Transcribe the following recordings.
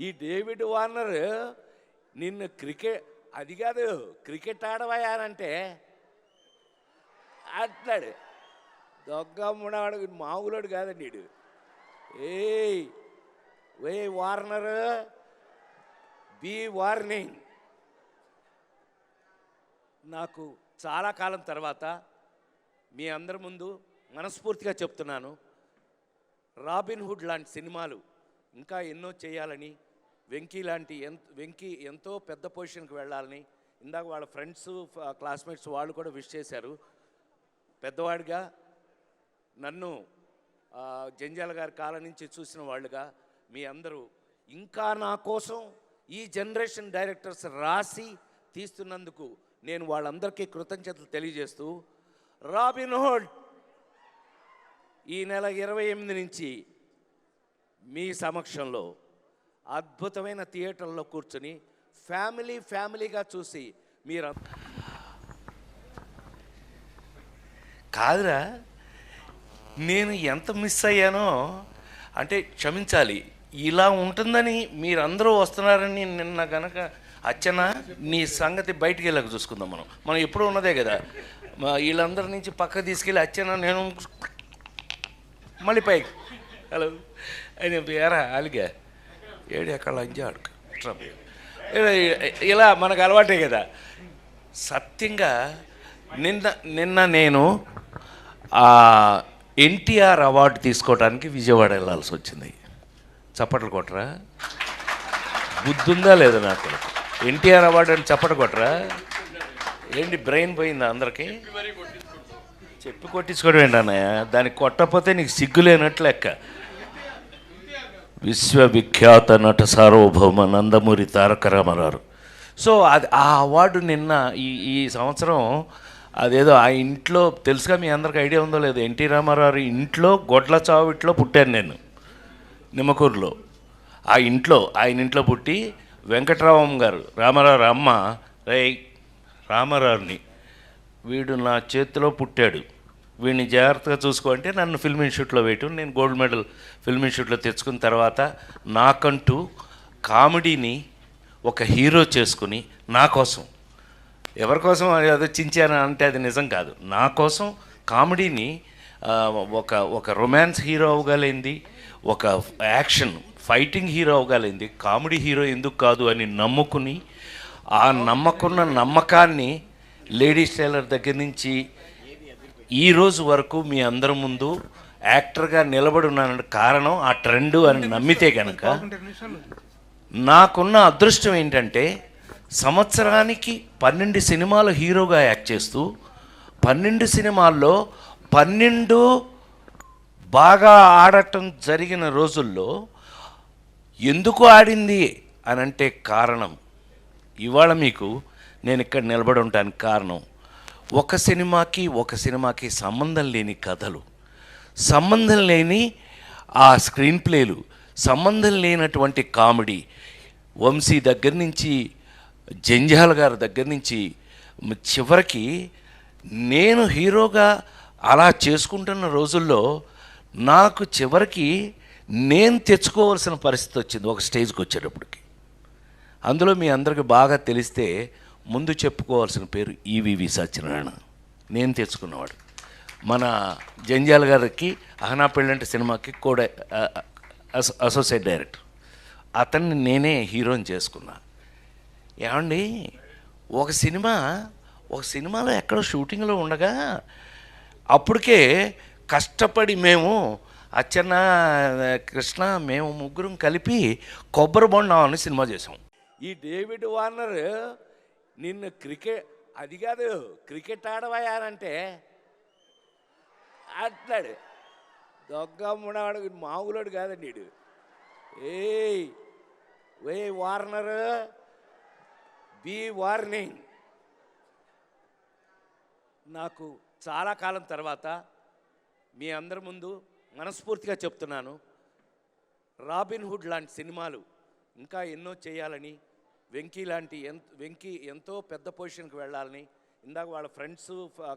ఈ David Warner నిన్ను cricket అది కాదు క్రికెట్ ఆడవయానంటే అంటున్నాడు. దొగ్గమ్ముడాడు మామూలుడు కాదండి వీడు ఏయ్ వే వార్నర్ బి వార్నింగ్. నాకు చాలా కాలం తర్వాత మీ అందరి ముందు మనస్ఫూర్తిగా చెప్తున్నాను. రాబిన్ హుడ్ లాంటి సినిమాలు ఇంకా ఎన్నో చేయాలని వెంకీ లాంటి ఎంత వెంకీ ఎంతో పెద్ద పొజిషన్కి వెళ్ళాలని ఇందాక వాళ్ళ ఫ్రెండ్స్ క్లాస్మేట్స్ వాళ్ళు కూడా విష్ చేశారు. పెద్దవాడిగా నన్ను జంజాల గారి కాలం నుంచి చూసిన వాళ్ళుగా మీ అందరూ ఇంకా నా కోసం ఈ జనరేషన్ డైరెక్టర్స్ రాసి తీస్తున్నందుకు నేను వాళ్ళందరికీ కృతజ్ఞతలు తెలియజేస్తూ రాబిన్ హోల్డ్ ఈ నెల ఇరవై ఎనిమిది నుంచి మీ సమక్షంలో అద్భుతమైన థియేటర్లో కూర్చుని ఫ్యామిలీ ఫ్యామిలీగా చూసి మీరు కాదురా నేను ఎంత మిస్ అయ్యానో అంటే క్షమించాలి ఇలా ఉంటుందని మీరందరూ వస్తున్నారని నిన్న గనక అచ్చన నీ సంగతి బయటికి వెళ్ళక చూసుకుందాం మనం. మనం ఎప్పుడూ ఉన్నదే కదా. వీళ్ళందరి నుంచి పక్క తీసుకెళ్ళి అచ్చన నేను మళ్ళీ పైకి. హలో. ఆయన ఎరా అలిగా ఏడు ఎక్కడ ఇలా ఇలా మనకు అలవాటే కదా. సత్యంగా నిన్న నిన్న నేను ఎన్టీఆర్ అవార్డు తీసుకోవడానికి విజయవాడ వెళ్ళాల్సి వచ్చింది. చప్పట్లు కొట్టరా? బుద్ధుందా లేదా నాకు? ఎన్టీఆర్ అవార్డు అని చప్పట కొట్టరా? ఏంటి బ్రెయిన్ పోయిందా అందరికీ? చెప్పి కొట్టించుకోవడం ఏంటి అన్నయ్య? దానికి కొట్టకపోతే నీకు సిగ్గు లేనట్లు లెక్క. విశ్వవిఖ్యాత నట సార్వభౌమ నందమూరి తారక రామారావు. సో అది ఆ అవార్డు నిన్న ఈ ఈ సంవత్సరం అదేదో ఆ ఇంట్లో తెలుసుగా మీ అందరికి ఐడియా ఉందో లేదు ఎన్టీ రామారావు ఇంట్లో గొడ్ల చావిట్లో పుట్టాను నేను నిమ్మకూరులో. ఆ ఇంట్లో ఆయన ఇంట్లో పుట్టి వెంకటరామం గారు రామారావు అమ్మ రే రామారావుని వీడు నా చేతిలో పుట్టాడు. వీడిని జాగ్రత్తగా చూసుకో అంటే నన్ను ఫిల్మ్ ఇన్స్టిట్యూట్లో వేయటం నేను గోల్డ్ మెడల్ ఫిల్మ్ ఇన్స్టిట్యూట్లో తెచ్చుకున్న తర్వాత నాకంటూ కామెడీని ఒక హీరో చేసుకుని నా కోసం. ఎవరి కోసం అదో చించాను అంటే అది నిజం కాదు. నా కోసం కామెడీని ఒక ఒక రొమాన్స్ హీరో అవ్వగలిగింది ఒక యాక్షన్ ఫైటింగ్ హీరో అవ్వగలిగింది కామెడీ హీరో ఎందుకు కాదు అని నమ్ముకుని ఆ నమ్మకున్న నమ్మకాన్ని లేడీస్ టైలర్ దగ్గర నుంచి ఈ రోజు వరకు మీ అందరి ముందు యాక్టర్గా నిలబడి ఉన్నాను కారణం ఆ ట్రెండ్ అని నమ్మితే కనుక నాకున్న అదృష్టం ఏంటంటే సంవత్సరానికి పన్నెండు సినిమాలు హీరోగా యాక్ట్ చేస్తూ పన్నెండు సినిమాల్లో పన్నెండు బాగా ఆడటం జరిగిన రోజుల్లో ఎందుకు ఆడింది అని అంటే కారణం. ఇవాళ మీకు నేను ఇక్కడ నిలబడి ఉండటానికి కారణం. ఒక సినిమాకి ఒక సినిమాకి సంబంధం లేని కథలు సంబంధం లేని ఆ స్క్రీన్ ప్లేలు సంబంధం లేనటువంటి కామెడీ. వంశీ దగ్గర నుంచి జంజాల గారి దగ్గర నుంచి చివరికి నేను హీరోగా అలా చేసుకుంటున్న రోజుల్లో నాకు చివరికి నేను తెచ్చుకోవాల్సిన పరిస్థితి వచ్చింది ఒక స్టేజ్కి వచ్చేటప్పటికి. అందులో మీ అందరికి బాగా తెలిస్తే ముందు చెప్పుకోవాల్సిన పేరు ఈవివి సత్యనారాయణ. నేను తెచ్చుకున్నవాడు. మన జంజాల గారికి అహనా పెళ్ళంటి సినిమాకి కూడా అసో- అసోసియేట్ డైరెక్టర్ అతన్ని నేనే హీరోని చేసుకున్నా. ఏమండి ఒక సినిమా ఒక సినిమాలో ఎక్కడో షూటింగ్లో ఉండగా అప్పటికే కష్టపడి మేము అచ్చన్న కృష్ణ మేము ముగ్గురం కలిపి కొబ్బరి బొండం అని సినిమా చేసాం. ఈ డేవిడ్ వార్నర్ నిన్ను క్రికెట్ అది కాదు క్రికెట్ ఆడవయానంటే అంటున్నాడు. దొగ్గమ్ముడాడు మామూలుడు కాదండి వీడు. ఏయ్ వే వార్నర్ బి వార్నింగ్. నాకు చాలా కాలం తర్వాత మీ అందరి ముందు మనస్ఫూర్తిగా చెప్తున్నాను. రాబిన్ హుడ్ లాంటి సినిమాలు ఇంకా ఎన్నో చేయాలని వెంకీ లాంటి ఎంత వెంకీ ఎంతో పెద్ద పొజిషన్కి వెళ్ళాలని ఇందాక వాళ్ళ ఫ్రెండ్స్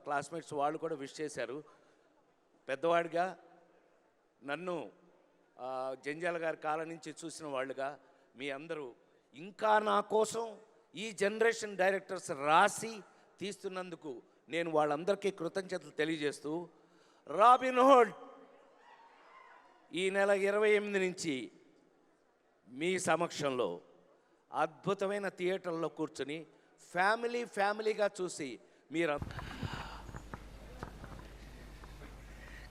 క్లాస్మేట్స్ వాళ్ళు కూడా విష్ చేశారు. పెద్దవాడిగా నన్ను జంజాల గారి కాలం నుంచి చూసిన వాళ్ళుగా మీ అందరూ ఇంకా నా కోసం ఈ జనరేషన్ డైరెక్టర్స్ రాసి తీస్తున్నందుకు నేను వాళ్ళందరికీ కృతజ్ఞతలు తెలియజేస్తూ రాబిన్ హోల్డ్ ఈ నెల ఇరవై ఎనిమిది నుంచి మీ సమక్షంలో అద్భుతమైన థియేటర్లో కూర్చుని ఫ్యామిలీ ఫ్యామిలీగా చూసి మీరు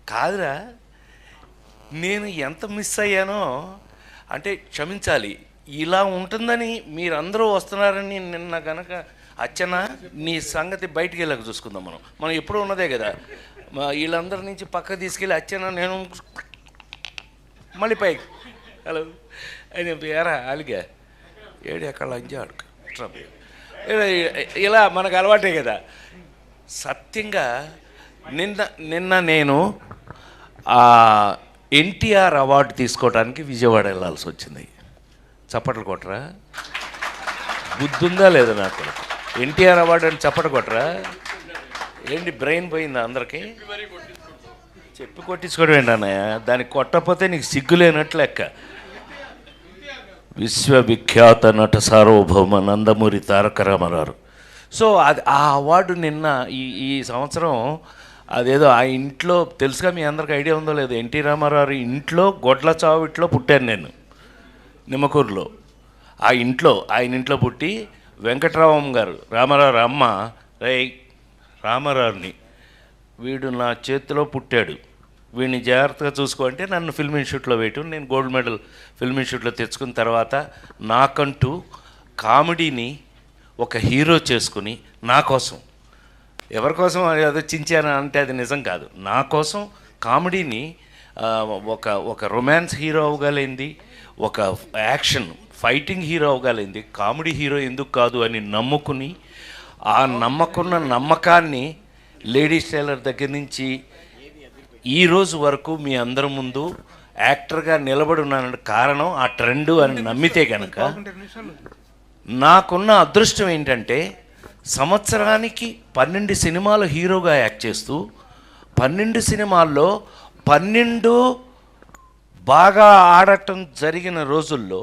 కాదురా నేను ఎంత మిస్ అయ్యానో అంటే క్షమించాలి ఇలా ఉంటుందని మీరందరూ వస్తున్నారని నిన్న గనక అచ్చన నీ సంగతి బయటికి వెళ్ళక చూసుకుందాం మనం. మనం ఎప్పుడూ ఉన్నదే కదా. వీళ్ళందరి నుంచి పక్క తీసుకెళ్ళి అచ్చన నేను మళ్ళీ పైకి. హలో. ఆయన ఎరా అలిగా ఏడు ఎక్కడ లంజా అడుగు. ఇలా మనకు అలవాటే కదా. సత్యంగా నిన్న నిన్న నేను ఎన్టీఆర్ అవార్డు తీసుకోవడానికి విజయవాడ వెళ్ళాల్సి వచ్చింది. చప్పట్లు కొట్టరా? బుద్ధి ఉందా లేదా నాకు? ఎన్టీఆర్ అవార్డు అని చప్పట్లు కొట్టరా? ఏంటి బ్రెయిన్ పోయిందా అందరికీ? చెప్పి కొట్టించుకోవడం ఏంటన్నయ్య దానికి కొట్టకపోతే నీకు సిగ్గు లేనట్లు లెక్క. విశ్వవిఖ్యాత నట సార్వభౌమ నందమూరి తారక రామారావు సో అది ఆ అవార్డు నిన్న ఈ ఈ సంవత్సరం అదేదో ఆ ఇంట్లో తెలుసుగా మీ అందరికి ఐడియా ఉందో లేదు ఎన్టీ రామారావు ఇంట్లో గొడ్ల చావిట్లో పుట్టాను నేను నిమ్మకూరులో. ఆ ఇంట్లో ఆయన ఇంట్లో పుట్టి వెంకటరామం గారు రామారావు అమ్మ రై రామారావుని వీడు నా చేతిలో పుట్టాడు. వీడిని జాగ్రత్తగా చూసుకో అంటే నన్ను ఫిల్మ్ ఇన్స్టిట్యూట్లో వేయటం నేను గోల్డ్ మెడల్ ఫిల్మ్ ఇన్స్టిట్యూట్లో తెచ్చుకున్న తర్వాత నాకంటూ కామెడీని ఒక హీరో చేసుకుని నా కోసం. ఎవరి కోసం ఏదో చించాను అంటే అది నిజం కాదు. నా కోసం కామెడీని ఒక ఒక రొమాన్స్ హీరో అవ్వగలిగింది ఒక యాక్షన్ ఫైటింగ్ హీరో అవ్వగలిగింది కామెడీ హీరో ఎందుకు కాదు అని నమ్ముకుని ఆ నమ్మకున్న నమ్మకాన్ని లేడీస్ టైలర్ దగ్గర నుంచి ఈ రోజు వరకు మీ అందరి ముందు యాక్టర్గా నిలబడి ఉన్నానంటే కారణం ఆ ట్రెండ్ అని నమ్మితే కనుక నాకున్న అదృష్టం ఏంటంటే సంవత్సరానికి పన్నెండు సినిమాలు హీరోగా యాక్ట్ చేస్తూ పన్నెండు సినిమాల్లో పన్నెండు బాగా ఆడటం జరిగిన రోజుల్లో